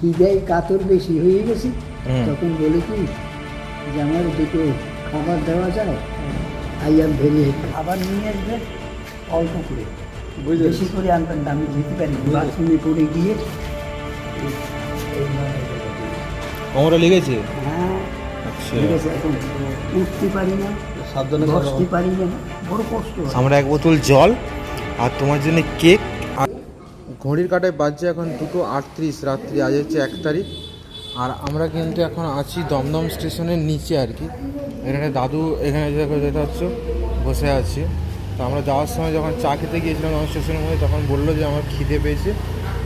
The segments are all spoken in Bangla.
খিদায় কাতর বেশি হয়ে গেছি। তখন বলে কি যে আমার দুটো খাবার দেওয়া যায় আই এম ভেরি হ্যাপি। আবার নিয়ে আসবে অল্প করে। বেশি করে আনবেন আমি যেতে পারি। বাথরুমে পড়ে গিয়ে। কোমরে লেগেছে? হ্যাঁ। আচ্ছা। এখন। উঠতে পারি না সাবধানে বসতে পারি না বড় কষ্ট আমরা এক বোতল জল আর তোমার জন্য কেক ঘড়ির কাটায় বাজছে এখন দুটো আটত্রিশ রাত্রি আজ হচ্ছে এক তারিখ। আর আমরা কিন্তু এখন আছি দমদম স্টেশনের নিচে আর কি। এখানে দাদু এখানে দেখো যেতে হচ্ছে বসে আছে। তো আমরা যাওয়ার সময় যখন চা খেতে গিয়েছিলাম দমদম স্টেশনের মধ্যে তখন বলল যে আমার খিদে পেয়েছে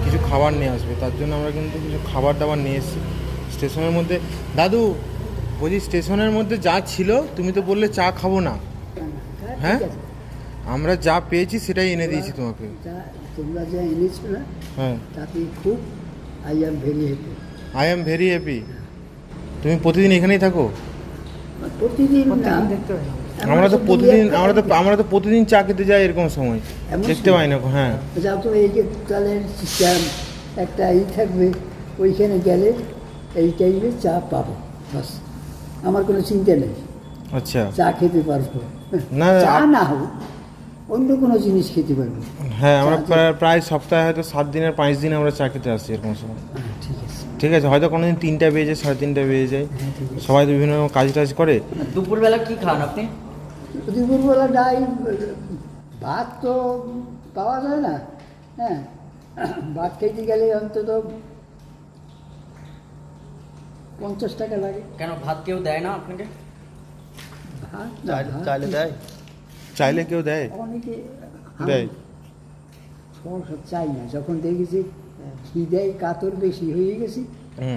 কিছু খাবার নিয়ে আসবে। তার জন্য আমরা কিন্তু কিছু খাবার দাবার নিয়ে এসেছি স্টেশনের মধ্যে। দাদু বলছি স্টেশনের মধ্যে যা ছিল তুমি তো বললে চা খাব না। হ্যাঁ? আমরা যা পেয়েছি সেটাই এনে দিয়েছি তোমাকে। তোমরা যা এনেছো না হ্যাঁ। তাতে খুব I am very happy I am very happy তুমি প্রতিদিন এখানেই থাকো? প্রতিদিন না। আমরা তো প্রতিদিন আমরা তো আমরা তো প্রতিদিন চা খেতে যাই এরকম সময়। দেখতে পাই না হ্যাঁ। যা তো এই যে সিস্টেম একটা ই থাকবে ওইখানে গেলে এই টাইমে চা পাবো বাস। আমার কোনো চিন্তা নেই। আচ্ছা। চা খেতে পারব। না, চা না হোক। অন্য কোনো জিনিস খেতে পারব। হ্যাঁ আমরা প্রায় প্রায় সপ্তাহে হয়তো সাত দিনের পাঁচ দিন আমরা চা খেতে আসি এরকম সময়। হ্যাঁ, ঠিক আছে। ঠিক আছে হয়তো কোনো দিন তিনটা বেজে যায় সাড়ে তিনটা বেজে যায়। হ্যাঁ, সবাই তো বিভিন্ন রকম কাজ টাজ করে। দুপুরবেলা কি খান আপনি? দুপুরবেলা ডাই ভাত তো পাওয়া যায় না। হ্যাঁ ভাত খাইতে গেলে অন্তত পঞ্চাশ টাকা লাগে। কেন ভাত কেউ দেয় না আপনাকে? ভাত ভাত চাইলে দেয়। চাইলে কেউ দেয়? অনেকে দেয়। সমস্যা চাই না। যখন দেখেছি খিদায় কাতর বেশি হয়ে গেছি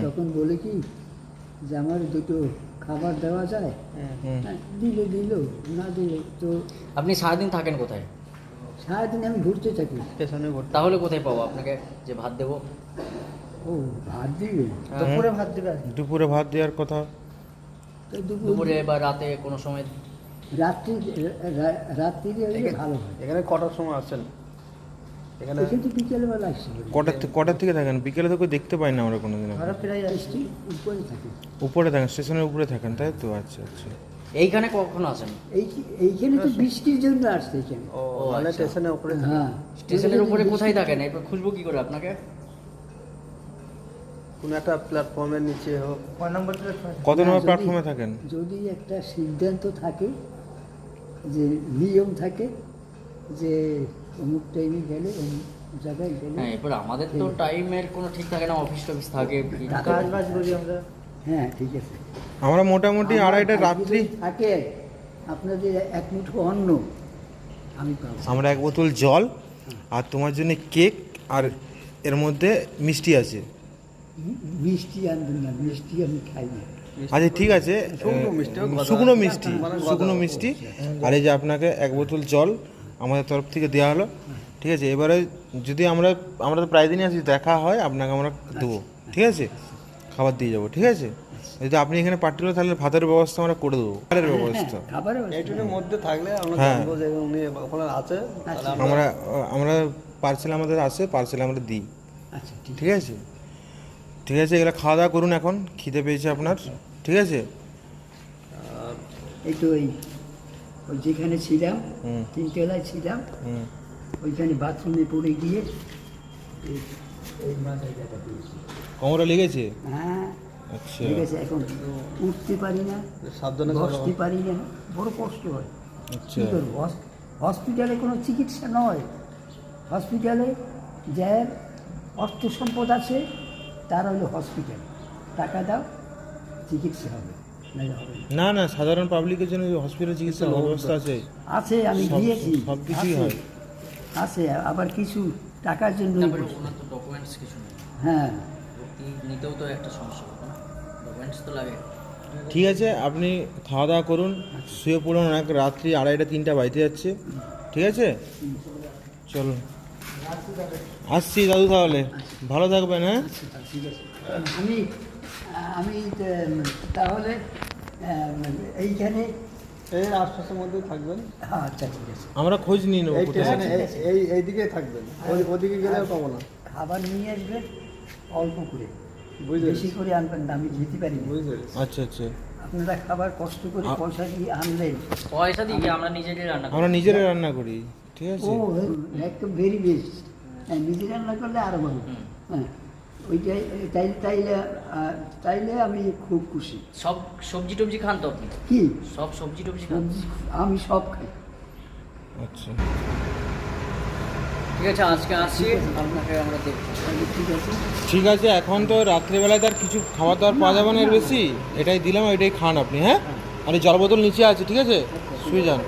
তখন বলে কি যে আমার দুটো খাবার দেওয়া যায়। হ্যাঁ, দিলে দিল না দিলে তো আপনি সারাদিন থাকেন কোথায়? সারাদিন আমি ঘুরতে থাকি। স্টেশনে ভর্তি তাহলে কোথায় পাবো? আপনাকে যে ভাত দেবো? ও ভাত দিবে? দুপুরে ভাত দিবে দুপুরে ভাত দেওয়ার কথা? দুপুরে বা রাতে কোনো সময় রাত্রি রা- রাত্রিরে হলে ভালো হয়। এখানে কটার সময় আসছেন? এখানে এখানে বিকেলবেলা আসছে। কটার থেকে কটার থেকে থাকেন? বিকেলে তো কেউ দেখতে পাই না আমরা কোনোদিন প্রায় আসছি উপরে থাকি। উপরে থাকেন স্টেশনের উপরে থাকেন তাই তো? আচ্ছা আচ্ছা। এইখানে কখন আসেন? এই এইখানে তো বৃষ্টির জন্য আসছে এখানে। ও মানে। স্টেশনের উপরে হ্যাঁ। স্টেশনের উপরে কোথায় থাকেন? এরপর খুঁজবো কি করে আপনাকে? কোনো একটা প্ল্যাটফর্মের নিচে হোক। কত নম্বর প্ল্যাটফর্মে থাকেন? যদি একটা সিদ্ধান্ত থাকে যে নিয়ম থাকে যে অমুক টাইমে গেলে অমুক জায়গায় গেলে হ্যাঁ এরপর আমাদের তো টাইমের কোনো ঠিক থাকে না অফিস টফিস থাকে কাজ বাজ করি আমরা। হ্যাঁ ঠিক আছে। আমরা মোটামুটি আড়াইটা রাত্রি থাকে আপনাদের এক মুঠো অন্ন আমি পাবো। আমরা এক বোতল জল আর তোমার জন্য কেক আর এর মধ্যে মিষ্টি আছে। মিষ্টি আনবেন না মিষ্টি আমি খাই না। আচ্ছা ঠিক আছে শুকনো মিষ্টি শুকনো মিষ্টি গদা- শুকনো মিষ্টি। আর এই যে আপনাকে এক বোতল জল আমাদের তরফ থেকে দেওয়া হলো ঠিক আছে? এবারে যদি আমরা আমরা তো প্রায় দিনই আসি দেখা হয় আপনাকে আমরা দেবো ঠিক আছে? খাবার দিয়ে যাব ঠিক আছে? যদি আপনি এখানে পার্টিকুলার তাহলে ভাতের ব্যবস্থা আমরা করে দেবো খাবারের ব্যবস্থা। মধ্যে থাকলে আমরা হ্যাঁ। আছে আমরা আমরা পার্সেল আমাদের আসে পার্সেল আমরা দিই। আচ্ছা ঠিক ঠিক আছে? ঠিক আছে এগুলো খাওয়া দাওয়া করুন এখন খিদে পেয়েছে আপনার। ঠিক আছে? এই তো ওই ওই যেখানে ছিলাম। তিনতলায় ছিলাম ওইখানে বাথরুমে পড়ে গিয়ে এই মাথায় ব্যথা পেয়েছি। কোমরে লেগেছে? হ্যাঁ। আচ্ছা। ঠিক আছে এখন উঠতে পারি না সাবধানে বসতে পারি না বড় কষ্ট হয়। আচ্ছা। হস- হসপিটালে কোনো চিকিৎসা নয়। হসপিটালে যার অর্থ সম্পদ আছে তার হলো হসপিটাল। টাকা দাও চিকিৎসা হবে না। না না সাধারণ পাবলিকের জন্য হসপিটাল চিকিৎসার ব্যবস্থা আছে। আছে আমি সব- সব কিছুই হয়। আছে আবার কিছু টাকার জন্য ডকুমেন্টস কিছু হ্যাঁ। নিতেও তো একটা সমস্যা ডকুমেন্টস তো লাগে। ঠিক আছে আপনি খাওয়া দাওয়া করুন শুয়ে পড়ুন অনেক রাত্রি আড়াইটা তিনটা বাড়িতে যাচ্ছে। ঠিক আছে? চলো আসছি দাদু তাহলে। ভালো থাকবেন হ্যাঁ? আমি আমি তাহলে এইখানে এই আশপাশের মধ্যে থাকবেন। আচ্ছা ঠিক আছে। আমরা খোঁজ নিয়ে নেব এই কোথায় স্টেশনে এই এই থাকবেন। ওই- ওদিকে গেলে আর পাবো না। খাবার নিয়ে আসবে অল্প করে। বেশি করে আনবেন না আমি যেতে পারি আচ্ছা আচ্ছা। আপনারা খাবার কষ্ট করে পয়সা দিয়ে আনলেন। পয়সা দিয়ে আমরা নিজেরাই রান্না করি? আমরা নিজেরা রান্না করি ঠিক ও আছে একদম ভেরি বেস্ট হ্যাঁ নিজে রান্না করলে আরও ভালো। হ্যাঁ। ওইটাই তাইলে তাইলে আমি খুব খুশি। সব সবজি টবজি খান তো আপনি? কি? সব সবজি টবজি খান? আমি সব খাই। আচ্ছা। ঠিক আছে আজকে আসছি আপনাকে আমরা দেখব ঠিক আছে। ঠিক আছে এখন তো রাত্রেবেলায় তার কিছু খাবার দাবার পাওয়া যাবে না এর বেশি? এটাই দিলাম এটাই খান আপনি হ্যাঁ? আর এই জল বোতল নিচে আছে ঠিক আছে? শুয়ে যান।